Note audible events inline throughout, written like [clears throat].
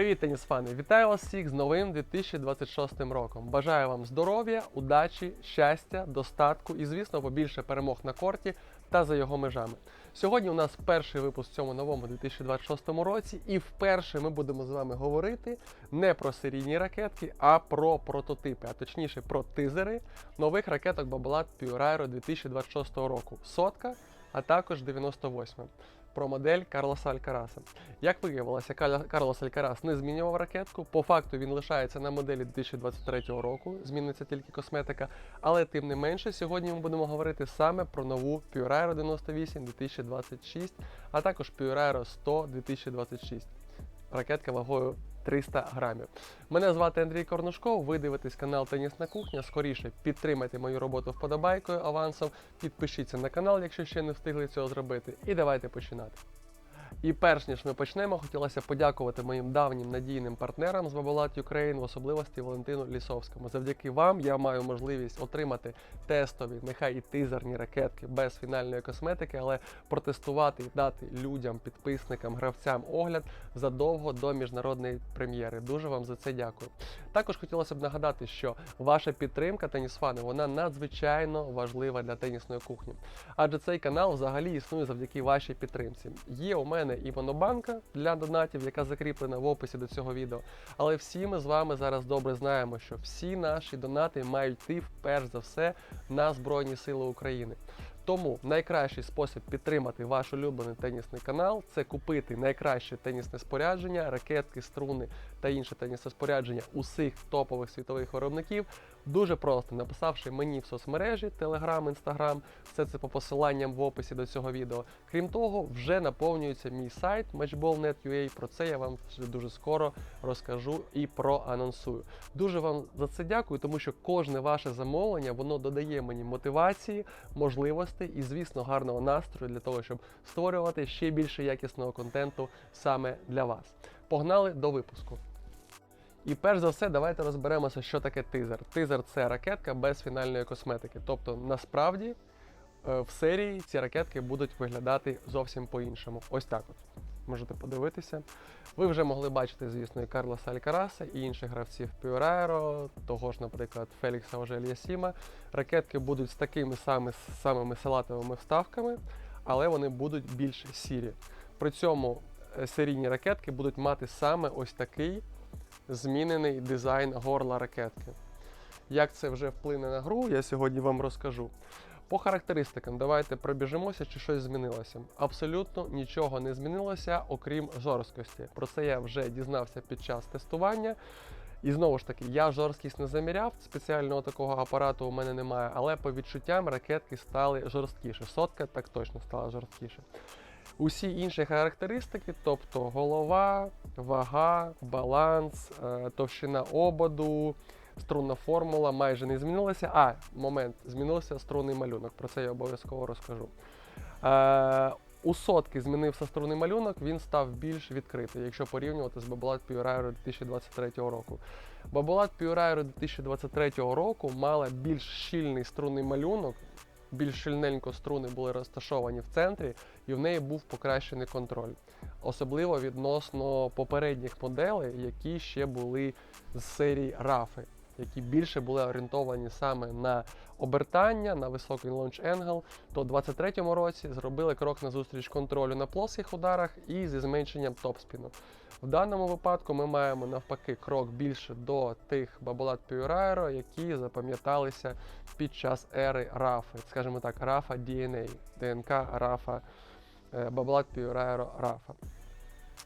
Привіт, тенісфани! Вітаю вас всіх з новим 2026 роком. Бажаю вам здоров'я, удачі, щастя, достатку і, звісно, побільше перемог на корті та за його межами. Сьогодні у нас перший випуск в цьому новому 2026 році, і вперше ми будемо з вами говорити не про серійні ракетки, а про прототипи, а точніше про тизери нових ракеток Babolat Pure Aero 2026 року. Сотка, а також 98 про модель Карлоса Алькараса. Як виявилося, Карлос Алькарас не змінював ракетку. По факту він лишається на моделі 2023 року, зміниться тільки косметика. Але тим не менше, сьогодні ми будемо говорити саме про нову Pure Aero 98 2026, а також Pure Aero 100 2026. Ракетка вагою 300 грамів. Мене звати Андрій Корнушков. Ви дивитесь канал Тенісна кухня. Скоріше підтримайте мою роботу вподобайкою авансом. Підпишіться на канал, якщо ще не встигли цього зробити. І давайте починати. І перш ніж ми почнемо, хотілося подякувати моїм давнім надійним партнерам з Babolat Ukraine, в особливості Валентину Лісовському. Завдяки вам я маю можливість отримати тестові, нехай і тизерні ракетки без фінальної косметики, але протестувати і дати людям, підписникам, гравцям огляд задовго до міжнародної прем'єри. Дуже вам за це дякую. Також хотілося б нагадати, що ваша підтримка тенісфани вона надзвичайно важлива для тенісної кухні. Адже цей канал взагалі існує завдяки вашій підтримці. Є у мене і монобанка для донатів, яка закріплена в описі до цього відео. Але всі ми з вами зараз добре знаємо, що всі наші донати мають йти перш за все на Збройні Сили України. Тому найкращий спосіб підтримати ваш улюблений тенісний канал це купити найкраще тенісне спорядження, ракетки, струни та інше тенісне спорядження усіх топових світових виробників. Дуже просто написавши мені в соцмережі Telegram, Instagram, все це по посиланням в описі до цього відео. Крім того, вже наповнюється мій сайт matchball.net.ua. Про це я вам дуже скоро розкажу і проанонсую. Дуже вам за це дякую, тому що кожне ваше замовлення воно додає мені мотивації, можливостей і, звісно, гарного настрою для того, щоб створювати ще більше якісного контенту саме для вас. Погнали до випуску. І перш за все, давайте розберемося, що таке тизер. Тизер це ракетка без фінальної косметики. Тобто, насправді е, в серії ці ракетки будуть виглядати зовсім по-іншому. Ось так от. Можете подивитися. Ви вже могли бачити, звісно, і Карлоса Алькараса, і інших гравців Pure того ж, наприклад, Фелікса Ожельясіма. Ракетки будуть з такими самими, самими салатовими вставками, але вони будуть більш сірі. При цьому е, серійні ракетки будуть мати саме ось такий змінений дизайн горла ракетки. Як це вже вплине на гру, я сьогодні вам розкажу. По характеристикам, давайте пробіжимося, чи щось змінилося. Абсолютно нічого не змінилося, окрім жорсткості. Про це я вже дізнався під час тестування. І знову ж таки, я жорсткість не заміряв, спеціального такого апарату у мене немає, але по відчуттям ракетки стали жорсткіше. Сотка так точно стала жорсткіше. Усі інші характеристики, тобто голова, вага, баланс, е, товщина ободу, струнна формула майже не змінилася. А, момент, змінився струнний малюнок, про це я обов'язково розкажу. Е, у сотки змінився струнний малюнок, він став більш відкритий, якщо порівнювати з Babolat Pure 2023 року. Babolat Pure 2023 року мала більш щільний струнний малюнок, більш щільненько струни були розташовані в центрі, і в неї був покращений контроль. Особливо відносно попередніх моделей, які ще були з серії RAFи, які більше були орієнтовані саме на обертання, на високий launch angle, то в 2023 році зробили крок назустріч контролю на плоских ударах і зі зменшенням топспіну. В даному випадку ми маємо навпаки крок більше до тих Pure Aero, які запам'яталися під час ери RAFи, скажімо так, RAFA DNA, ДНК Aero RAFA.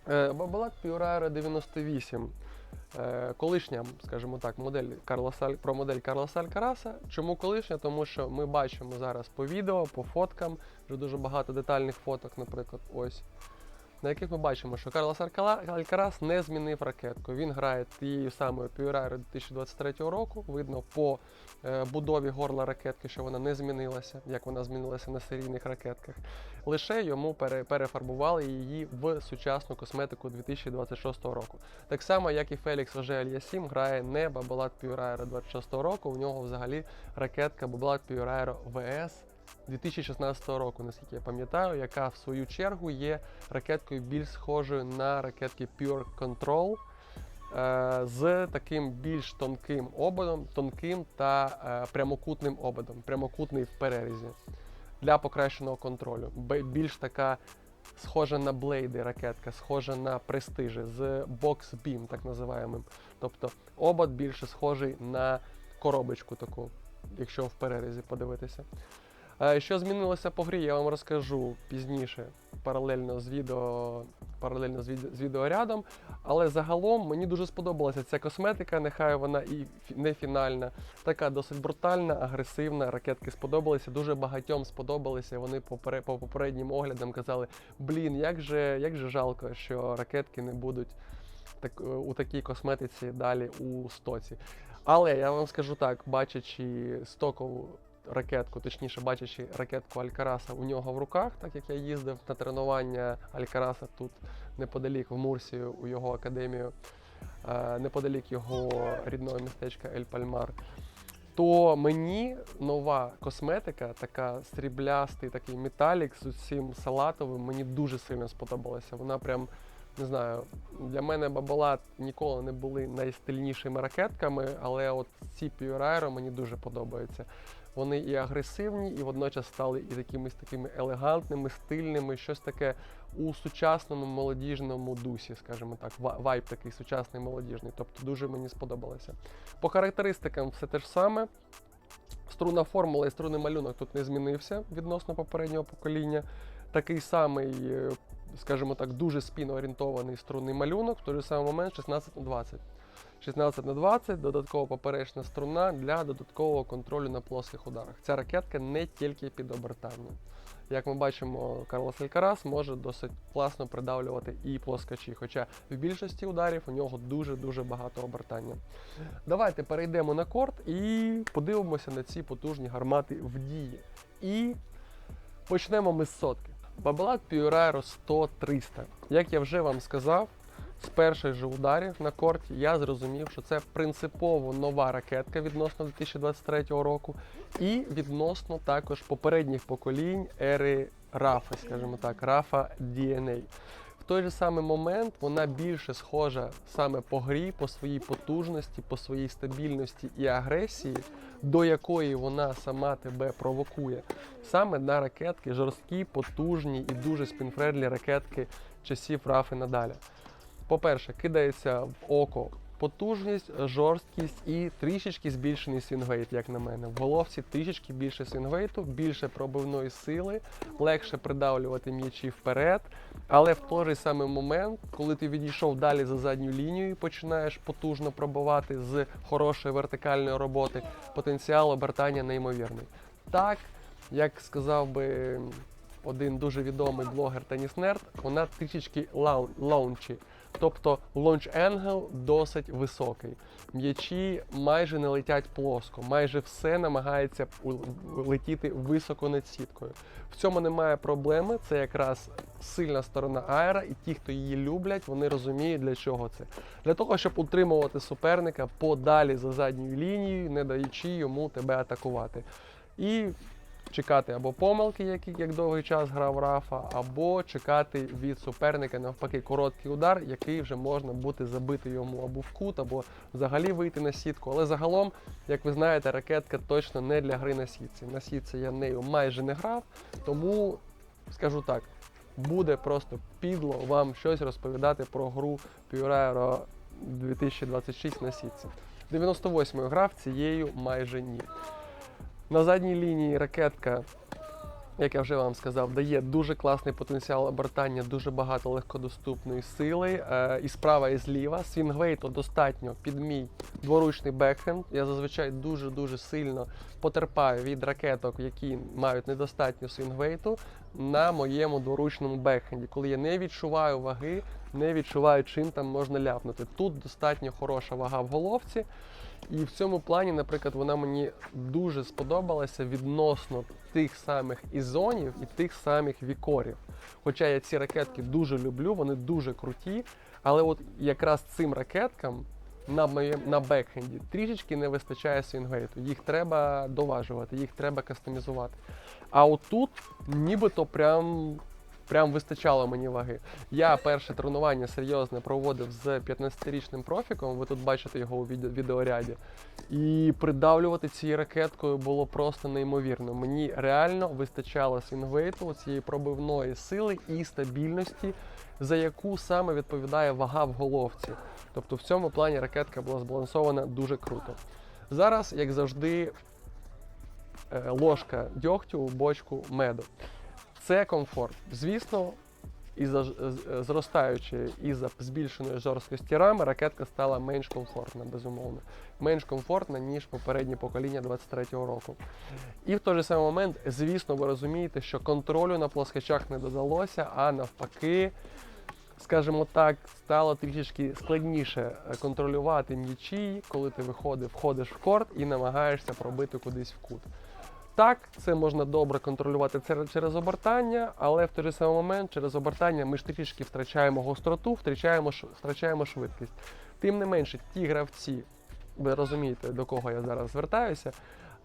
Е, Babolat Pure Aero 98. Е, Колишня, скажімо так, модель Карла Саль про модель Карла Салькараса. Чому колишня? Тому що ми бачимо зараз по відео, по фоткам, вже дуже багато детальних фоток, наприклад, ось. На яких ми бачимо, що Карлос Алькарас не змінив ракетку. Він грає тією самою Aero 2023 року. Видно по е, будові горла ракетки, що вона не змінилася, як вона змінилася на серійних ракетках. Лише йому пере, перефарбували її в сучасну косметику 2026 року. Так само, як і Фелікс Оже Альясім грає не Pure Aero 26 року. У нього взагалі ракетка Pure Aero VS 2016 року, наскільки я пам'ятаю, яка в свою чергу є ракеткою більш схожою на ракетки Pure Control е, з таким більш тонким ободом, тонким та е, прямокутним ободом, прямокутний в перерізі для покращеного контролю. Більш така схожа на блейди ракетка, схожа на престижі з бокс бім, так називаємо. Тобто обод більше схожий на коробочку таку, якщо в перерізі подивитися. Е, Що змінилося по грі, я вам розкажу пізніше, паралельно з відео, паралельно з, від, з відеорядом. Але загалом мені дуже сподобалася ця косметика, нехай вона і не фінальна, така досить брутальна, агресивна. Ракетки сподобалися. Дуже багатьом сподобалися. Вони по, по попереднім оглядам казали: блін, як же, як же жалко, що ракетки не будуть так, у такій косметиці далі у стоці. Але я вам скажу так, бачачи стокову ракетку, точніше бачачи ракетку Алькараса у нього в руках, так як я їздив на тренування Алькараса тут неподалік в Мурсію у його академію, е, неподалік його рідного містечка Ель Пальмар. То мені нова косметика, така сріблястий такий металік з усім салатовим, мені дуже сильно сподобалася. Вона прям не знаю, для мене Бабалат ніколи не були найстильнішими ракетками, але от ці Aero мені дуже подобаються. Вони і агресивні, і водночас стали і якимись такими елегантними, стильними, щось таке у сучасному молодіжному дусі, скажімо так, ва- вайб такий сучасний молодіжний. Тобто дуже мені сподобалося. По характеристикам все те ж саме. Струнна формула і струнний малюнок тут не змінився відносно попереднього покоління. Такий самий, е, скажімо так, дуже спінорієнтований струнний малюнок, в той же самий момент 16 на 20. 16 на 20 додаткова поперечна струна для додаткового контролю на плоских ударах. Ця ракетка не тільки під обертання. Як ми бачимо, Карлос Алькарас може досить класно придавлювати і плоскачі, хоча в більшості ударів у нього дуже-дуже багато обертання. Давайте перейдемо на корт і подивимося на ці потужні гармати в дії. І почнемо ми з сотки. Бабалат Пюраеро 100-300. Як я вже вам сказав, з перших же ударів на корті я зрозумів, що це принципово нова ракетка відносно 2023 року, і відносно також попередніх поколінь ери Рафа, скажімо так, Рафа DNA. В той же самий момент вона більше схожа саме по грі, по своїй потужності, по своїй стабільності і агресії, до якої вона сама тебе провокує. Саме на ракетки жорсткі, потужні і дуже спінфредлі ракетки часів Рафи Надаля. По-перше, кидається в око потужність, жорсткість і трішечки збільшений свінгвейт, як на мене. В головці трішечки більше свінгвейту, більше пробивної сили, легше придавлювати м'ячі вперед. Але в той же самий момент, коли ти відійшов далі за задню лінію і починаєш потужно пробивати з хорошої вертикальної роботи, потенціал обертання неймовірний. Так, як сказав би один дуже відомий блогер Теніс Нерд, вона трішечки лаун- лаунчі. Тобто лонч енгел досить високий. М'ячі майже не летять плоско, майже все намагається летіти високо над сіткою. В цьому немає проблеми. Це якраз сильна сторона аера, і ті, хто її люблять, вони розуміють, для чого це. Для того, щоб утримувати суперника подалі за задньою лінією, не даючи йому тебе атакувати. І чекати або помилки, які як довгий час грав Рафа, або чекати від суперника навпаки короткий удар, який вже можна бути забити йому або в кут, або взагалі вийти на сітку. Але загалом, як ви знаєте, ракетка точно не для гри на сітці. На сітці я нею майже не грав, тому скажу так. Буде просто підло вам щось розповідати про гру Pure 2026 на сітці. 98-ю грав цією майже ні. На задній лінії ракетка, як я вже вам сказав, дає дуже класний потенціал обертання, дуже багато легкодоступної сили. Е, і справа, і зліва. Свінгвейту достатньо під мій дворучний бекхенд. Я зазвичай дуже-дуже сильно потерпаю від ракеток, які мають недостатньо свінгвейту на моєму дворучному бекхенді, коли я не відчуваю ваги, не відчуваю, чим там можна ляпнути. Тут достатньо хороша вага в головці. І в цьому плані, наприклад, вона мені дуже сподобалася відносно тих самих ізонів і тих самих вікорів. Хоча я ці ракетки дуже люблю, вони дуже круті, але от якраз цим ракеткам на моєму на бекхенді трішечки не вистачає свінгвейту. Їх треба доважувати, їх треба кастомізувати. А отут нібито прям Прям вистачало мені ваги. Я перше тренування серйозне проводив з 15-річним профіком. Ви тут бачите його у відеоряді. І придавлювати цією ракеткою було просто неймовірно. Мені реально вистачало свінгвейту, цієї пробивної сили і стабільності, за яку саме відповідає вага в головці. Тобто в цьому плані ракетка була збалансована дуже круто. Зараз, як завжди, е, ложка дьогтю у бочку меду. Це комфорт. Звісно, і за зростаючи і за збільшеною жорсткості рами, ракетка стала менш комфортна, безумовно. Менш комфортна, ніж попереднє покоління 23-го року. І в той же самий момент, звісно, ви розумієте, що контролю на плоскочах не додалося, а навпаки, скажімо так, стало трішечки складніше е, контролювати м'ячі, коли ти виходив, входиш в корт і намагаєшся пробити кудись в кут. Так, це можна добре контролювати через обертання, але в той же самий момент через обертання ми ж трішки втрачаємо гостроту, втрачаємо, втрачаємо швидкість. Тим не менше, ті гравці, ви розумієте, до кого я зараз звертаюся,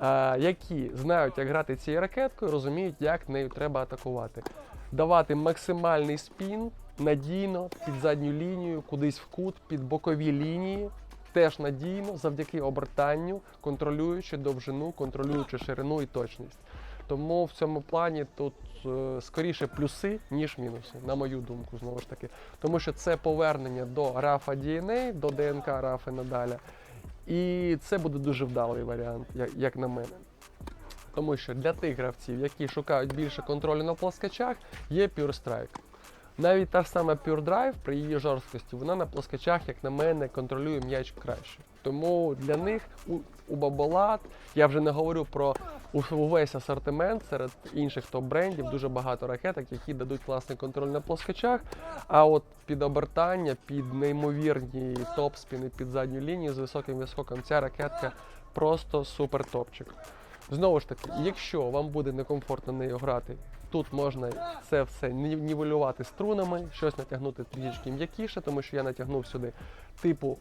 е, які знають, як грати цією ракеткою, розуміють, як нею треба атакувати. Давати максимальний спін надійно під задню лінію, кудись в кут, під бокові лінії. Теж надійно завдяки обертанню, контролюючи довжину, контролюючи ширину і точність. Тому в цьому плані тут е, скоріше плюси, ніж мінуси, на мою думку, знову ж таки. Тому що це повернення до рафа DNA, до ДНК рафа Надаля. І це буде дуже вдалий варіант, як, як на мене. Тому що для тих гравців, які шукають більше контролю на плоскочах, є Pure Strike. Навіть та ж сама Pure Drive при її жорсткості, вона на плоскочах, як на мене, контролює м'яч краще. Тому для них у, у Баболат, я вже не говорю про увесь асортимент серед інших топ-брендів, дуже багато ракеток, які дадуть класний контроль на плоскочах. А от під обертання, під неймовірні топ-спіни, під задню лінію з високим відскоком, ця ракетка просто супер топчик. Знову ж таки, якщо вам буде некомфортно нею грати, тут можна це все нівелювати струнами, щось натягнути трішки м'якіше, тому що я натягнув сюди типу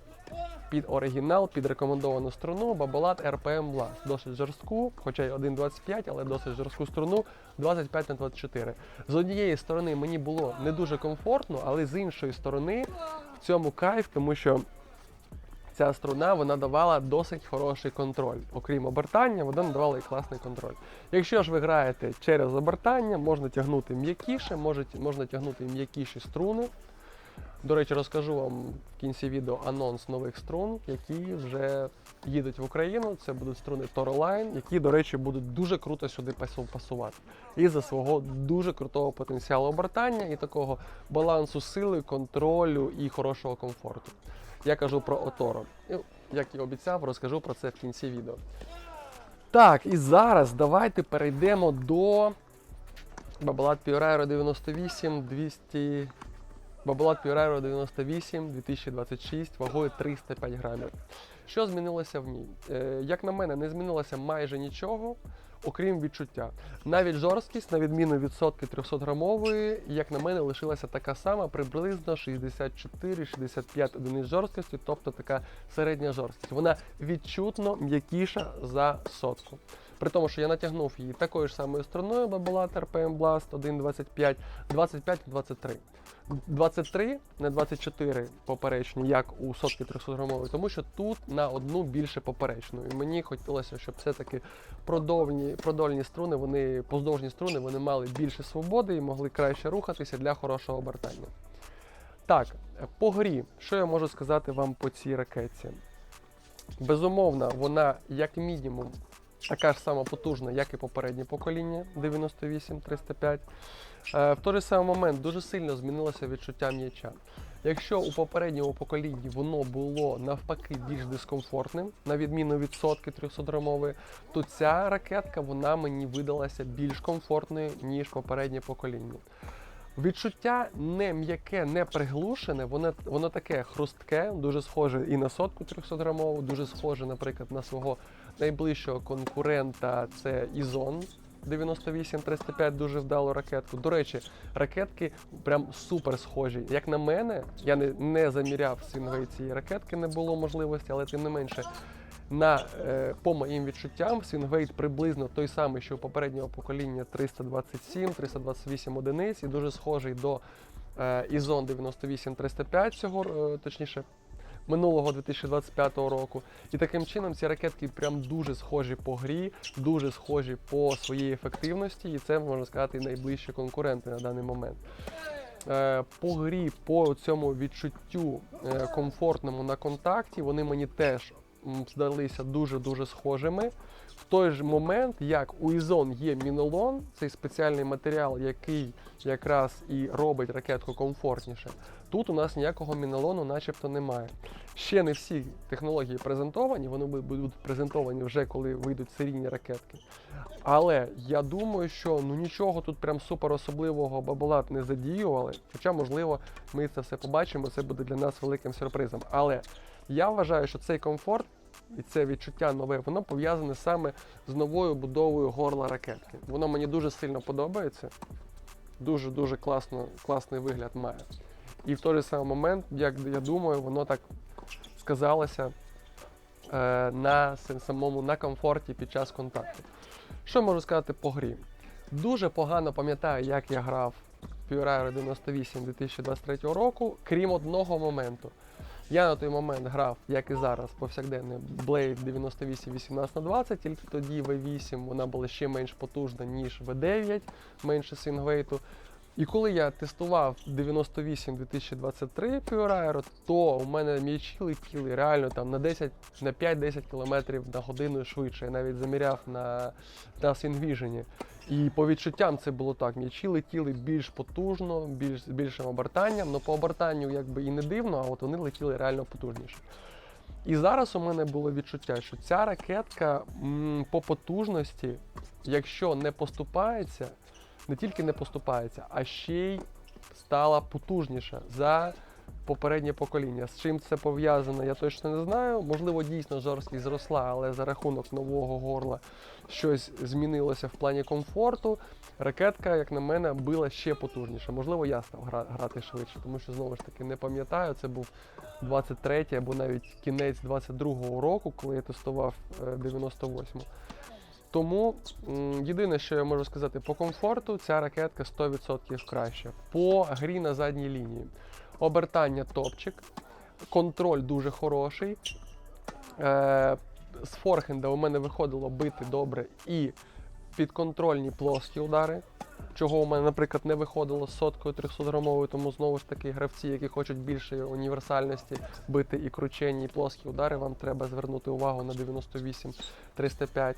під оригінал, під рекомендовану струну Babolat RPM Blast. Досить жорстку, хоча й 1.25, але досить жорстку струну 25 на 24. З однієї сторони мені було не дуже комфортно, але з іншої сторони в цьому кайф, тому що ця струна вона давала досить хороший контроль. Окрім обертання, вона надавала і класний контроль. Якщо ж ви граєте через обертання, можна тягнути м'якіше, можна тягнути м'якіші струни. До речі, розкажу вам в кінці відео анонс нових струн, які вже їдуть в Україну. Це будуть струни Toroline, які, до речі, будуть дуже круто сюди пасувати. І за свого дуже крутого потенціалу обертання і такого балансу сили, контролю і хорошого комфорту. Я кажу про Оторо. І, Як і обіцяв, розкажу про це в кінці відео. Так, і зараз давайте перейдемо до Babolat Pure 98 200 Babolat Pure 98 2026 вагою 305 грамів. Що змінилося в ній? Е, як на мене, не змінилося майже нічого, окрім відчуття. Навіть жорсткість, на відміну від сотки 300 грамової, як на мене, лишилася така сама, приблизно 64-65 одиниць жорсткості, тобто така середня жорсткість. Вона відчутно м'якіша за сотку. При тому, що я натягнув її такою ж самою струною Babolat RPM Blast 1.25, 25-23. 23, не 24 поперечні, як у сотки 300 грамової, тому що тут на одну більше поперечну. І мені хотілося, щоб все-таки продовні, продольні струни, вони, поздовжні струни, вони мали більше свободи і могли краще рухатися для хорошого обертання. Так, по грі, що я можу сказати вам по цій ракетці? Безумовно, вона як мінімум така ж сама потужна, як і попереднє покоління 98-305. Е, В той же самий момент дуже сильно змінилося відчуття м'яча. Якщо у попередньому поколінні воно було навпаки більш дискомфортним, на відміну від сотки 300 грамової, то ця ракетка вона мені видалася більш комфортною, ніж попереднє покоління. Відчуття не м'яке, не приглушене, воно, воно таке хрустке, дуже схоже і на сотку 300 грамову, дуже схоже, наприклад, на свого найближчого конкурента це Ізон 98-305, дуже вдалу ракетку. До речі, ракетки прям супер схожі. Як на мене, я не, не заміряв свінгвей цієї ракетки, не було можливості, але тим не менше. На, е, по моїм відчуттям, свінгвейт приблизно той самий, що у попереднього покоління 327-328 одиниць, і дуже схожий до е, Ізон 98-305 цього, е, точніше, минулого 2025 року. І таким чином ці ракетки прям дуже схожі по грі, дуже схожі по своїй ефективності, і це можна сказати найближчі конкуренти на даний момент. Е, По грі, по цьому відчуттю е, комфортному на контакті, вони мені теж здалися дуже-дуже схожими. В той же момент, як у Ізон є мінолон, цей спеціальний матеріал, який якраз і робить ракетку комфортніше. Тут у нас ніякого мінолону начебто немає. Ще не всі технології презентовані, вони будуть презентовані вже коли вийдуть серійні ракетки. Але я думаю, що ну нічого тут прям супер особливого бабалат не задіювали. Хоча, можливо, ми це все побачимо, це буде для нас великим сюрпризом. Але я вважаю, що цей комфорт і це відчуття нове, воно пов'язане саме з новою будовою горла ракетки. Воно мені дуже сильно подобається. Дуже дуже класно, класний вигляд має. І в той же самий момент, як я думаю, воно так сказалося е, на самому на комфорті під час контакту. Що можу сказати по грі? Дуже погано пам'ятаю, як я грав Pure Aero 98 2023 року, крім одного моменту. Я на той момент грав, як і зараз, повсякденний Blade 98 18 на 20, тільки тоді V8 вона була ще менш потужна, ніж V9, менше сингвейту. І коли я тестував 98 2023 Pure то у мене м'ячі летіли реально там на 10, на 5-10 км на годину швидше. Я навіть заміряв на, на Swingvision. І по відчуттям це було так. М'ячі летіли більш потужно, більш, з більшим обертанням. Ну по обертанню якби і не дивно, а от вони летіли реально потужніше. І зараз у мене було відчуття, що ця ракетка м, по потужності, якщо не поступається, не тільки не поступається, а ще й стала потужніша за попереднє покоління. З чим це пов'язано, я точно не знаю. Можливо, дійсно жорсткість зросла, але за рахунок нового горла щось змінилося в плані комфорту. Ракетка, як на мене, била ще потужніше. Можливо, я став гра- грати швидше, тому що знову ж таки не пам'ятаю. Це був 23 або навіть кінець 22-го року, коли я тестував е, 98-му. Тому єдине, що я можу сказати по комфорту, ця ракетка 100% краще. По грі на задній лінії. Обертання топчик, контроль дуже хороший. Е, з форхенда у мене виходило бити добре і підконтрольні плоскі удари, чого у мене, наприклад, не виходило з соткою 300 грамовою, тому знову ж таки гравці, які хочуть більшої універсальності бити і кручені, і плоскі удари, вам треба звернути увагу на 98 305.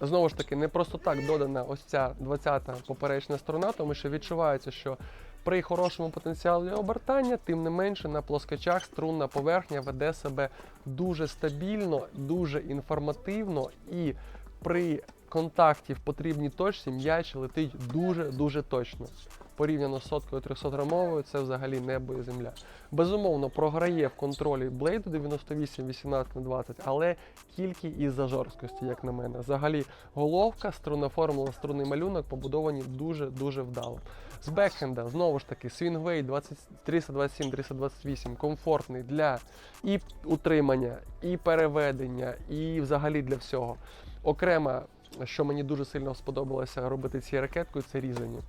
Знову ж таки, не просто так додана ось ця 20-та поперечна сторона, тому що відчувається, що при хорошому потенціалі обертання, тим не менше на плоскочах струнна поверхня веде себе дуже стабільно, дуже інформативно і при контакті в потрібній точці м'яч летить дуже-дуже точно. Порівняно з соткою 300 грамовою, це взагалі небо і земля. Безумовно, програє в контролі Blade 98 18 на 20, але тільки із-за жорсткості, як на мене. Взагалі, головка, струнна формула, струнний малюнок побудовані дуже-дуже вдало. З бекхенда, знову ж таки, 20 327-328 комфортний для і утримання, і переведення, і взагалі для всього. Окремо, що мені дуже сильно сподобалося робити цією ракеткою, це різання.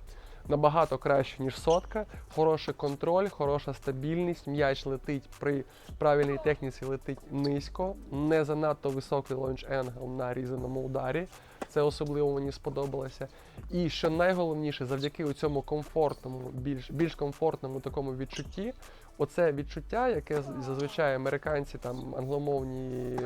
Набагато краще, ніж сотка, хороший контроль, хороша стабільність. М'яч летить при правильній техніці, летить низько, не занадто високий лонч енгл на різаному ударі. Це особливо мені сподобалося. І що найголовніше, завдяки цьому комфортному, більш, більш комфортному такому відчутті, оце відчуття, яке зазвичай американці, там англомовні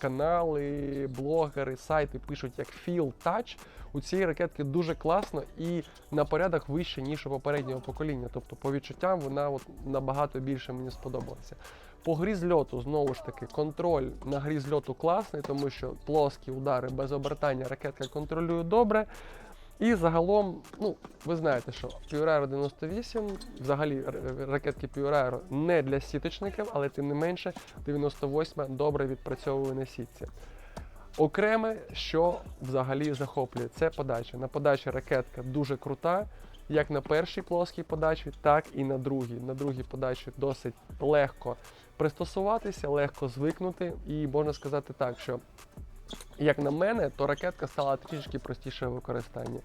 канали, блогери, сайти пишуть як feel touch, у цієї ракетки дуже класно і на порядок вище, ніж у попереднього покоління. Тобто, по відчуттям вона от набагато більше мені сподобалася. По грі з льоту, знову ж таки, контроль на грі з льоту класний, тому що плоскі удари без обертання ракетка контролює добре. І загалом, ну, ви знаєте, що Pure 98, взагалі ракетки Pure не для сіточників, але тим не менше 98 добре відпрацьовує на сітці. Окреме, що взагалі захоплює, це подача. На подачі ракетка дуже крута, як на першій плоскій подачі, так і на другій. На другій подачі досить легко пристосуватися, легко звикнути. І можна сказати так, що як на мене, то ракетка стала трішки простіше в використанні.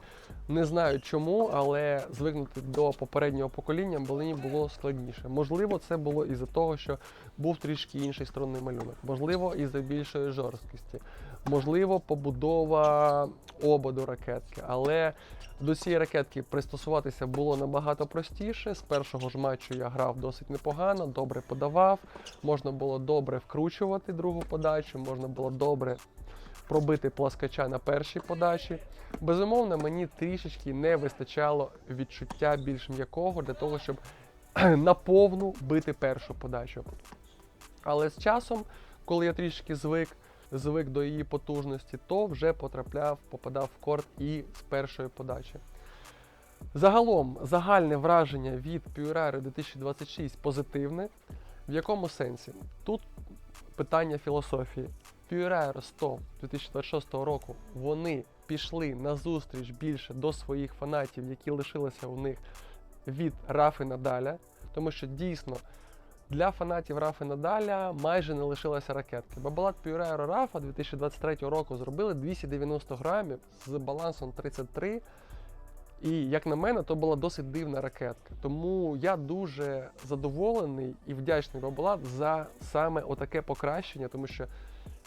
Не знаю чому, але звикнути до попереднього покоління мені було складніше. Можливо, це було із-за того, що був трішки інший струнний малюнок, можливо, із-за більшої жорсткості, можливо, побудова ободу ракетки. Але до цієї ракетки пристосуватися було набагато простіше. З першого ж матчу я грав досить непогано, добре подавав, можна було добре вкручувати другу подачу, можна було добре пробити пласкача на першій подачі. Безумовно, мені трішечки не вистачало відчуття більш м'якого для того, щоб [clears throat] наповну бити першу подачу. Але з часом, коли я трішки звик, звик до її потужності, то вже потрапляв, попадав в корт і з першої подачі. Загалом, загальне враження від Pure 2026 позитивне. В якому сенсі? Тут питання філософії. Pure 100 2026 року вони пішли на зустріч більше до своїх фанатів, які лишилися у них від Рафи Надаля, тому що дійсно для фанатів Рафи Надаля майже не лишилося ракетки. Бабалат Pure Рафа 2023 року зробили 290 грамів з балансом 33. І як на мене, то була досить дивна ракетка. Тому я дуже задоволений і вдячний Бабалат за саме отаке покращення, тому що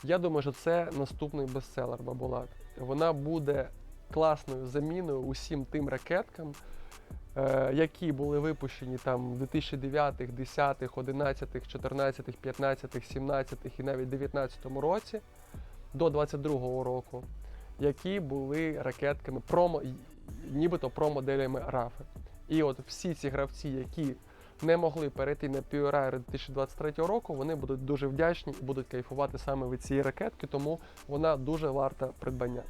я думаю, що це наступний бестселер Бабалат. Вона буде класною заміною усім тим ракеткам, е, які були випущені там в 2009, 10, 11, 14, 15, 17 і навіть 19 році до 22 року, які були ракетками промо, нібито про-моделями РАФи. І от всі ці гравці, які не могли перейти на PURI 2023 року, вони будуть дуже вдячні і будуть кайфувати саме від цієї ракетки, тому вона дуже варта придбання.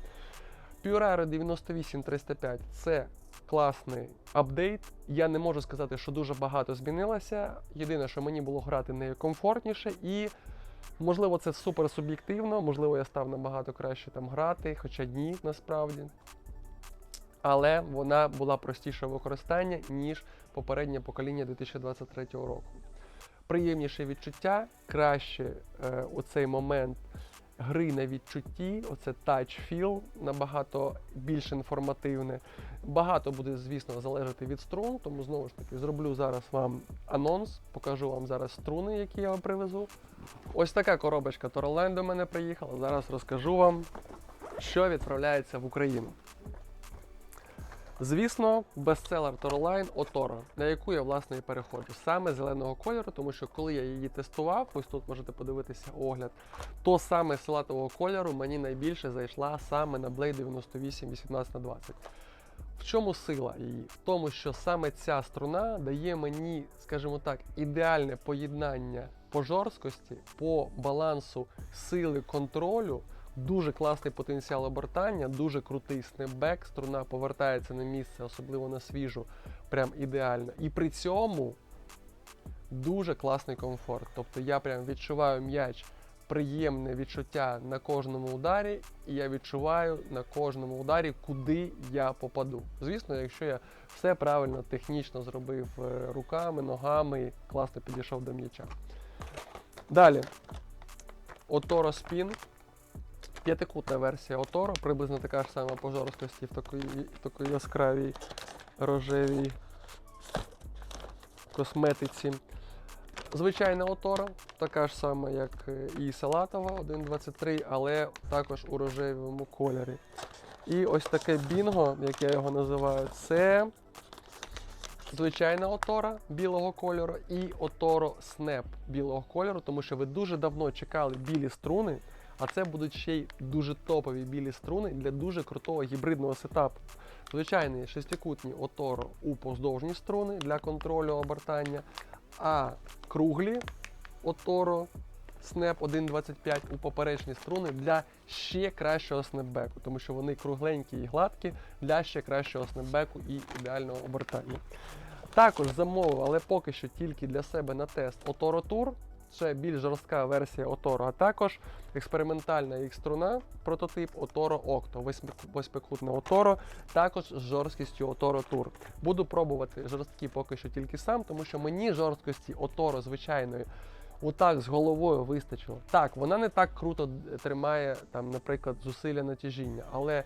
PURI 98305 це класний апдейт. Я не можу сказати, що дуже багато змінилося. Єдине, що мені було грати нею комфортніше і. Можливо, це супер суб'єктивно, можливо, я став набагато краще там грати, хоча ні, насправді. Але вона була простіша в використанні, ніж попереднє покоління 2023 року. Приємніше відчуття, краще е, у цей момент гри на відчутті, оце touch feel набагато більш інформативне. Багато буде, звісно, залежати від струн, тому знову ж таки зроблю зараз вам анонс, покажу вам зараз струни, які я вам привезу. Ось така коробочка Torrent до мене приїхала. Зараз розкажу вам, що відправляється в Україну. Звісно, бестселер Torline Отора, на яку я власне і переходжу. Саме зеленого кольору, тому що коли я її тестував, ось тут можете подивитися огляд, то саме салатового кольору мені найбільше зайшла саме на Blade 98 18 на 20 В чому сила її? В тому, що саме ця струна дає мені, скажімо так, ідеальне поєднання по жорсткості, по балансу сили контролю. Дуже класний потенціал обертання, дуже крутий снепбек, струна повертається на місце, особливо на свіжу, прям ідеально. І при цьому дуже класний комфорт. Тобто я прям відчуваю м'яч, приємне відчуття на кожному ударі, і я відчуваю на кожному ударі, куди я попаду. Звісно, якщо я все правильно технічно зробив е, руками, ногами, класно підійшов до м'яча. Далі. Отoro Spin. П'ятикутна версія Оторо, приблизно така ж сама по жорсткості в такій, в яскравій рожевій косметиці. Звичайна Оторо, така ж сама, як і салатова 1.23, але також у рожевому кольорі. І ось таке бінго, як я його називаю, це звичайна Отора білого кольору і Оторо Snap білого кольору, тому що ви дуже давно чекали білі струни. А це будуть ще й дуже топові білі струни для дуже крутого гібридного сетапу. Звичайні шестикутні оторо у поздовжні струни для контролю обертання, а круглі оторо Snap 1.25 у поперечні струни для ще кращого снепбеку, тому що вони кругленькі і гладкі для ще кращого снепбеку і ідеального обертання. Також замовив, але поки що тільки для себе на тест Tour. Ще більш жорстка версія Otoro, а також експериментальна їх струна, прототип Otoro Octo, восьми- восьмикутне Otoro, також з жорсткістю Otoro Tour. Буду пробувати жорсткі поки що тільки сам, тому що мені жорсткості Otoro звичайної отак з головою вистачило. Так, вона не так круто тримає, там, наприклад, зусилля натяжіння, але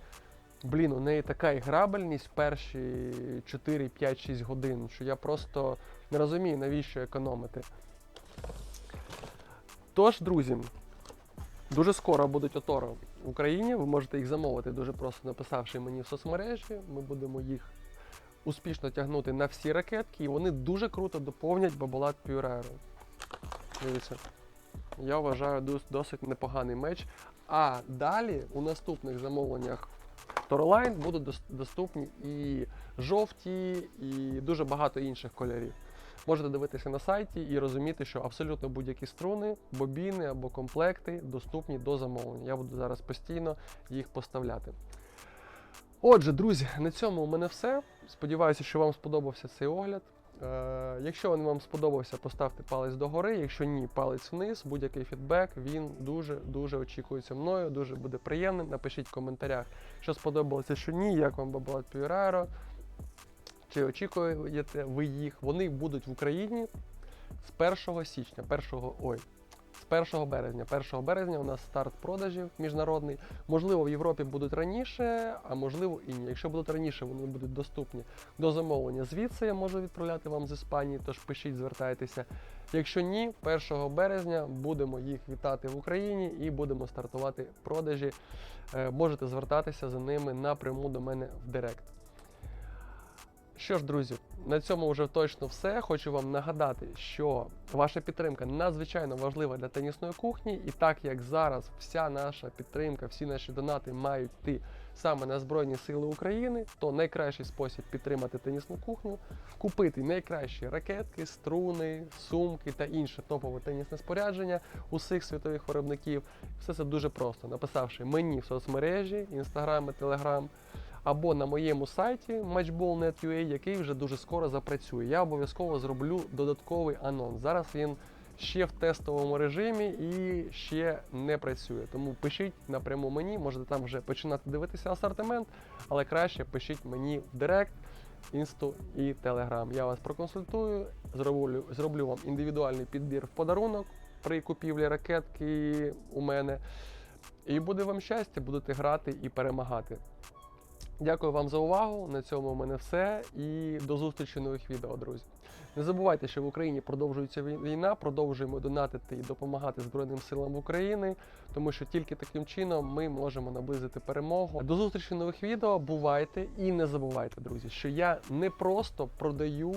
блін, у неї така іграбельність перші 4, 5, 6 годин, що я просто не розумію, навіщо економити. Тож, друзі, дуже скоро будуть Оторо в Україні. Ви можете їх замовити, дуже просто написавши мені в соцмережі. Ми будемо їх успішно тягнути на всі ракетки, і вони дуже круто доповнять Pure Aero. Дивіться. Я вважаю досить непоганий меч. А далі у наступних замовленнях Tourline будуть доступні і жовті, і дуже багато інших кольорів. Можете дивитися на сайті і розуміти, що абсолютно будь-які струни, бобіни або комплекти доступні до замовлення. Я буду зараз постійно їх поставляти. Отже, друзі, на цьому у мене все. Сподіваюся, що вам сподобався цей огляд. Е, якщо він вам сподобався, поставте палець догори. Якщо ні, палець вниз. Будь-який фідбек він дуже дуже очікується мною, дуже буде приємним. Напишіть в коментарях, що сподобалося, що ні, як вам Бабалат Пюраро. Чи очікуєте ви їх? Вони будуть в Україні з 1 січня, 1, ой, з 1 березня. 1 березня у нас старт продажів міжнародний. Можливо, в Європі будуть раніше, а можливо і ні. Якщо будуть раніше, вони будуть доступні до замовлення звідси. Я можу відправляти вам з Іспанії, тож пишіть, звертайтеся. Якщо ні, 1 березня будемо їх вітати в Україні і будемо стартувати продажі. Е, Можете звертатися за ними напряму до мене в Директ. Що ж, друзі, на цьому вже точно все. Хочу вам нагадати, що ваша підтримка надзвичайно важлива для тенісної кухні, і так як зараз вся наша підтримка, всі наші донати мають йти саме на Збройні Сили України, то найкращий спосіб підтримати тенісну кухню купити найкращі ракетки, струни, сумки та інше топове тенісне спорядження усіх світових виробників. Все це дуже просто, написавши мені в соцмережі, інстаграм і телеграм або на моєму сайті matchball.net.ua, який вже дуже скоро запрацює. Я обов'язково зроблю додатковий анонс. Зараз він ще в тестовому режимі і ще не працює. Тому пишіть напряму мені, можете там вже починати дивитися асортимент, але краще пишіть мені в Директ, Інсту і Телеграм. Я вас проконсультую, зроблю, зроблю вам індивідуальний підбір в подарунок при купівлі ракетки у мене. І буде вам щастя, будете грати і перемагати. Дякую вам за увагу. На цьому у мене все. І до зустрічі в нових відео, друзі. Не забувайте, що в Україні продовжується війна, продовжуємо донатити і допомагати Збройним силам України, тому що тільки таким чином ми можемо наблизити перемогу. До зустрічі в нових відео. Бувайте і не забувайте, друзі, що я не просто продаю,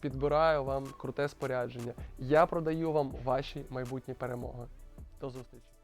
підбираю вам круте спорядження. Я продаю вам ваші майбутні перемоги. До зустрічі!